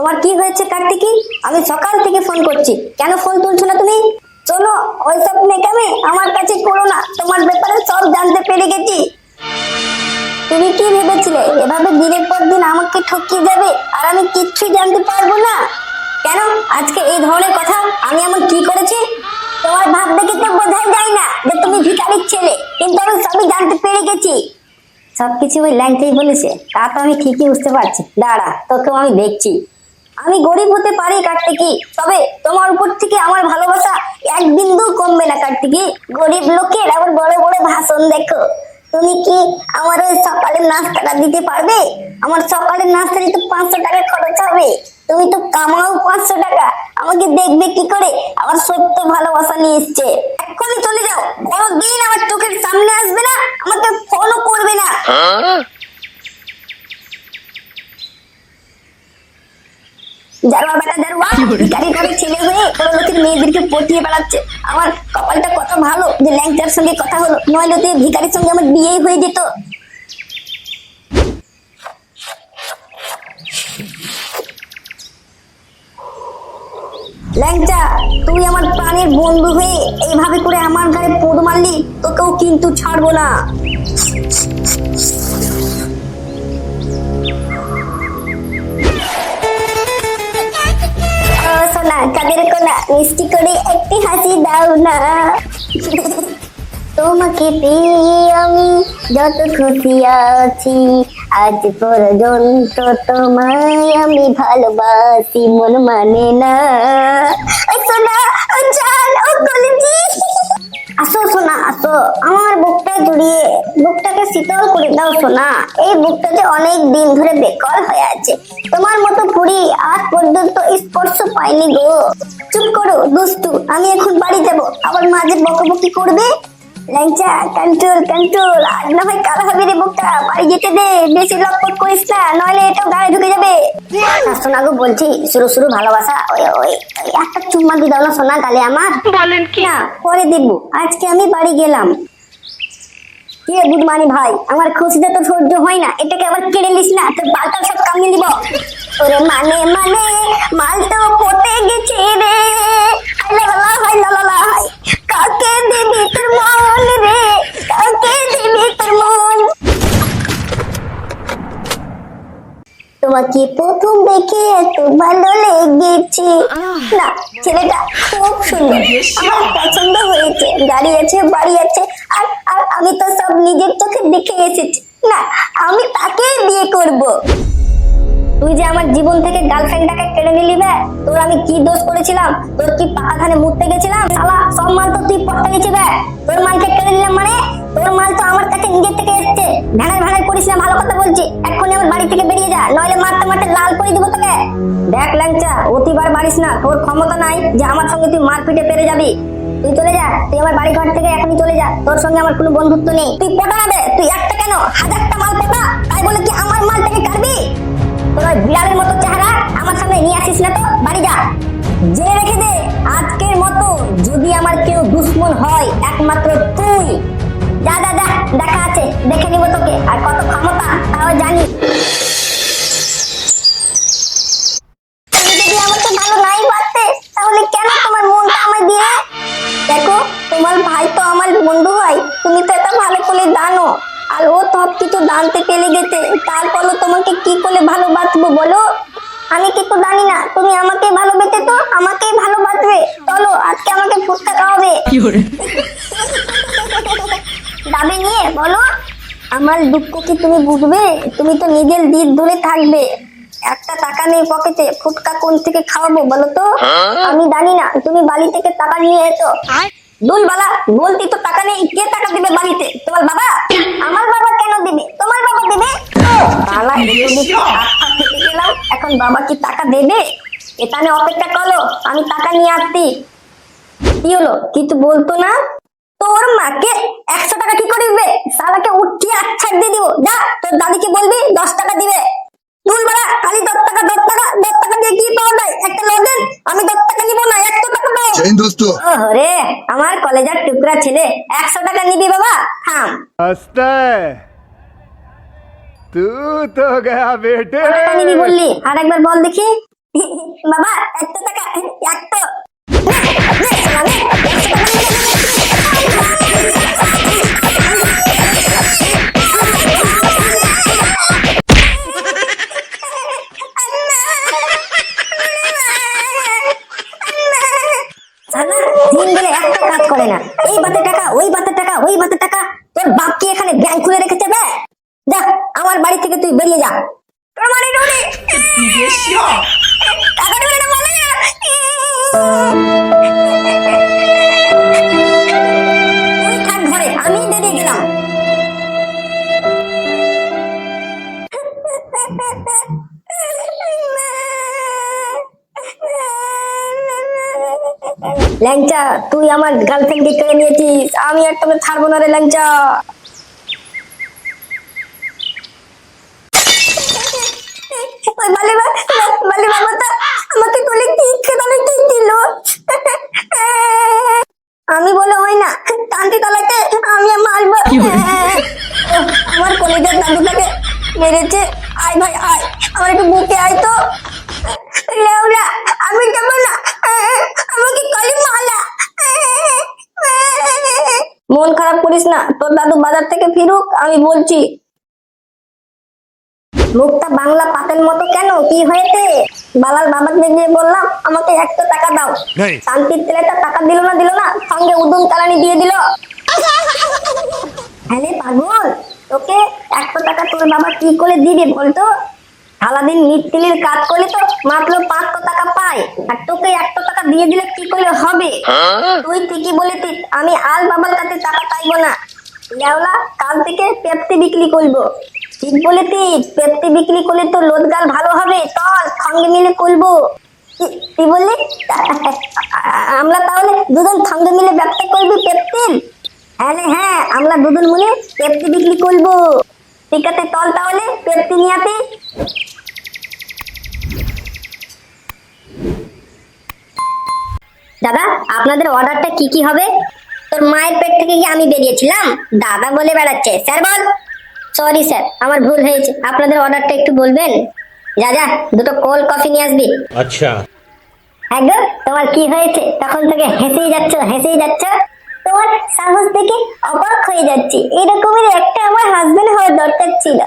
তোমার কি হয়েছে কার্তিকি? আমি সকাল থেকে ফোন করছি। কেন ফোন তুলছো না তুমি? শোনো ওইসব মেকামে আমার কাছে করো না। তোমার ব্যাপারে সব জানতে পেরে গেছি। তুমি কি ভেবেছিলে? এভাবে দিনের পর দিন আমাকে ঠকিয়ে যাবে আর আমি কিচ্ছুই জানতে পারব না? কেন? আজকে এই ধরনের কথা আমি এমন কি করেছি? তোমার ভাব দেখে তো বোঝাই যায় না যে তুমি ভিখারির ছেলে। কিন্তু আমি সবই জানতে পেরে গেছি। সবকিছু ওই ল্যাংটাই বলেছে। তা তো আমি ঠিকই বুঝতে পারছি। দাঁড়া, তোকেও আমি দেখছি। আমি গরিব হতে পারি, কার্তিকি। তবে তোমার উপর থেকে আমার ভালোবাসা এক বিন্দু কমবে না, কার্তিকি। গরিব লোকের আবার বড় বড় ভাষণ দেখো। তুমি কি আমার ওই সকালের নাস্তাটা দিতে পারবে? আমার সকালের নাস্তা দিতে পাঁচশো টাকা খরচ হবে। তুমি তো কামাও পাঁচশো টাকা। আমাকে দেখবে কি করে? আমার সত্য ভালোবাসা নিয়ে এসছে। এক্ষুনি চলে যাও। কোনোদিন আমার চোখের সামনে আসবে না। আমাকে ফোনও করবে না। জারুয়া বেটা জারুয়া ভিখারি ঘরের ছেলে লোকের মেয়েদেরকে পটিয়ে বেড়াচ্ছে। আমার কপালটা কত ভালো যে ল্যাংচার সঙ্গে কথা হলো নইলে তো সঙ্গে আমার বিয়েই হয়ে যেত। ল্যাংচা তুই আমার প্রাণের বন্ধু হয়ে এইভাবে করে আমার গায়ে পোদ মারলি তোকেও কিন্তু ছাড়বো না। সোনা কাদের কোনা মিষ্টি করে একটি হাসি দাও না। তোমাকে পেয়ে আমি যত খুশি আছি। আজ পর্যন্ত তোমায় আমি ভালোবাসি, মন মানে না। সোনা, ও জান ও কলিজি। আসো আমার বুকটা জুড়িয়ে বুকটাকে শীতল করে দাও সোনা। এই বুকটাতে অনেক দিন ধরে বেকল হয়ে আছে। তোমার মতো পুরি আজ পর্যন্ত স্পর্শ পাইনি গো। চুপ করো, দুষ্টু। আমি এখন বাড়ি যাব। আবার মাঝে বকবকি করবে? ল্যাংচা কন্ট্রোল কন্ট্রোল আজ না হয় কালো হবে রে বুকটা বাড়ি যেতে দে বেশি লকপট করিস না নইলে এটাও গায়ে ঢুকে যাবে সোনা গো বলছি শুরু শুরু ভালোবাসা ওই ওই একটা চুম্মা দিয়ে দাও না সোনা গালে আমার বলেন কি না পরে দিব আজকে আমি বাড়ি গেলাম কি ভাই আমার খুশিতে তো সহ্য হয় না এটাকে আবার কেড়ে নিস না তোর বালটা সব কামিয়ে দিব ওরে মানে মানে মাল তো পটে গেছে রে হাই লা লা হাই লা লা লা হাই তোমাকে প্রথম দেখে এত ভালো লেগেছে। না, ছেলেটা খুব সুন্দর। আমার পছন্দ হয়েছে। গাড়ি আছে, বাড়ি আছে, আর আর আমি তো সব নিজের চোখে দেখে এসেছি। না, আমি তাকেই বিয়ে করব। তুই যে আমার জীবন থেকে গার্লফ্রেন্ডটাকে কেড়ে নিলি বে, তোর আমি কি দোষ করেছিলাম? তোর কি পাকা ধানে মুততে গেছিলাম? শালা, সব মাল তো তুই পড়তে গেছি বে। তোর মালকে কেড়ে নিলাম মানে? তোর মাল তো আমার কাছে নিজের থেকে এসছে। ভ্যানার ভ্যানার করিস না, ভালো কথা বলছি। এক্ষুনি আমার বাড়ি থেকে বেরিয়ে যা, নইলে মারতে মারতে লাল করে দিব তোকে। দেখ ল্যাংচা, অতিবার বাড়িস না, তোর ক্ষমতা নাই যে আমার সঙ্গে তুই মারপিটে পেরে যাবি। তুই চলে যা, তুই আমার বাড়ি ঘর থেকে এখনই চলে যা, তোর সঙ্গে আমার কোনো বন্ধুত্ব নেই। তুই পটা তুই একটা কেন? হাজারটা মাল পটা, তাই বলে ওই বিড়ালের মতো চেহারা আমার সামনে নিয়ে আসিস না তো? বাড়ি যা। জেনে রেখে দে, আজকের মতো যদি আমার কেউ দুশ্মন হয়, একমাত্র তুই। যা যা যা, দেখা আছে, দেখে নিব তোকে। আর কত ক্ষমতা, তাও জানি বলো আমি কিছু জানি না। তুমি আমাকে ভালোবেসে তো আমাকেই ভালোবাসবে। চলো আজকে আমাকে ফুচকা খাওয়াবে। দাবি নিয়ে বলো আমার দুঃখ কি তুমি বুঝবে? তুমি তো নিজের দিক ধরে থাকবে। একটা টাকা নেই পকেটে ফুটকা কোন থেকে খাওয়াবো বলো তো? আমি জানি না তুমি বাড়ি থেকে টাকা নিয়ে এসো। দুল বালা বলতি তো টাকা নেই কে টাকা দিবে বাড়িতে? তোমার বাবা? আমার বাবা কেন দিবে? তোমার বাবা দিবে? বালা হেঁটে গেলাম এখন বাবা কি টাকা দেবে? এখানে অপেক্ষা করো আমি টাকা নিয়ে আসছি। কি হলো? কিছু বলতো না? তোর মাকে একশো টাকা কি করে সালাকে উঠিয়ে আচ্ছাক দিয়ে দিব। যা তোর দাদিকে বলবি দশ টাকা দিবে। তুল বাড়া খালি দশ টাকা দশ টাকা দশ টাকা দিয়ে কি পাওয়া যায়? একটা লজেন আমি দশ টাকা নিবো না একশো টাকা দেয় দোস্ত। রে আমার কলেজের টুকরা ছেলে একশো টাকা নিবি বাবা থাম। তু তো গয়া বেটে আমি বললি আর বল দেখি। বাবা এত টাকা এত করে না। এই বাতের টাকা, ওই বাতের টাকা, ওই বাতের টাকা, তোর বাপ কি এখানে ব্যাংক খুলে রেখেছে ব্যা যা আমার বাড়ি থেকে তুই বেরিয়ে যা। ল্যাংচা, তুই আমার গার্লফ্রেন্ডকে কেড়ে নিয়েছিস? আমি আর তোকে ছাড়বো না রে, ল্যাংচা। ওই বালি বা বাবাটা আমাকে তুলে কি খেতালে কি দিল? আমি বলে হয় না টানটি তলাতে আমি মারবো আমার কলেজের দাদুটাকে মেরেছে। আয় ভাই আয়। আমার একটু বুকে আয় তো। লেওরা আমি যাব না। আমাকে কলি মালা। মন খারাপ করিস না তোর দাদু বাজার থেকে ফিরুক আমি বলছি। মুখটা বাংলা পাতের মতো কেন? কি হয়েছে? বালার বাবাকে গিয়ে বললাম আমাকে একশো টাকা দাও। শান্তির ছেলেটা টাকা দিল না দিল না সঙ্গে উদুম চালানি দিয়ে দিল। হ্যাঁ পাগল তোকে একশো টাকা তোর বাবা কি করে দিবে বলতো? সারাদিন মিস্ত্রির কাজ করলে তো মাত্র পাঁচশো টাকা পায়। আর তোকে একশো টাকা দিয়ে দিলে কি করে হবে? তুই ঠিকই বলেছিস আমি আর বাবার কাছে টাকা চাইব না। লেওলা কাল থেকে পেপসি বিক্রি করব। ঠিক বলেছিস। পেপসি বিক্রি করলে তো রোজগার ভালো হবে। চল, সঙ্গে মিলে করব। কি- বললি? আমরা তাহলে দুজন সঙ্গে মিলে ব্যবসা করবি পেপসির হ্যাঁ হ্যাঁ আমরা দুজন মিলে পেপসি বিক্রি করব। ঠিক আছে, চল তাহলে, পেপসি নিয়ে আসি। দাদা, আপনাদের অর্ডারটা কি কি হবে? তোর মায়ের পেট থেকে কি আমি বেরিয়েছিলাম? দাদা বলে বেড়াচ্ছে। স্যার বল। সরি স্যার আমার ভুল হয়েছে। আপনাদের অর্ডারটা একটু বলবেন? যা যা দুটো কোল্ড কফি নিয়ে আসবি। আচ্ছা। একদম? তোমার কি হয়েছে? তখন থেকে হেসেই যাচ্ছ হেসেই যাচ্ছ। তোমার সাহস দেখে অবাক হয়ে যাচ্ছি। এরকমের একটা আমার হাজবেন্ড হওয়ার দরকার ছিল।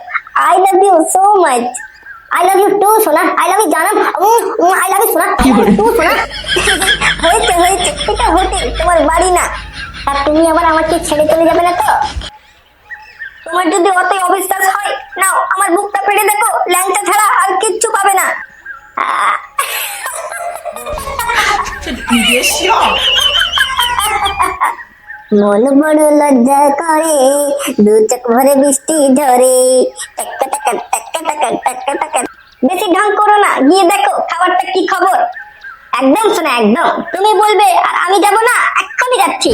I love you so much I love you too সোনা। আই লাভ ইউ জানাম। আই লাভ ইউ সোনা। টু সোনা। হয়েছে হয়েছে। এটা হতে তোমার বাড়ি না। আর তুমি আবার আমাকে ছেড়ে চলে যাবে না তো? তোমার যদি অতই অবিশ্বাস হয়, নাও, আমার বুকটা পেড়ে দেখো, ল্যাংটা ছাড়া আর কিচ্ছু পাবে না। মন বড় লজ্জা করে, দু চোখ ভরে বৃষ্টি ঝরে। টাক্কা বেশি ঢং করো না, গিয়ে দেখো খাবারটা কি খবর। একদম শোনা, একদম। তুমি বলবে, আর আমি যাব না, এক্ষুনি যাচ্ছি।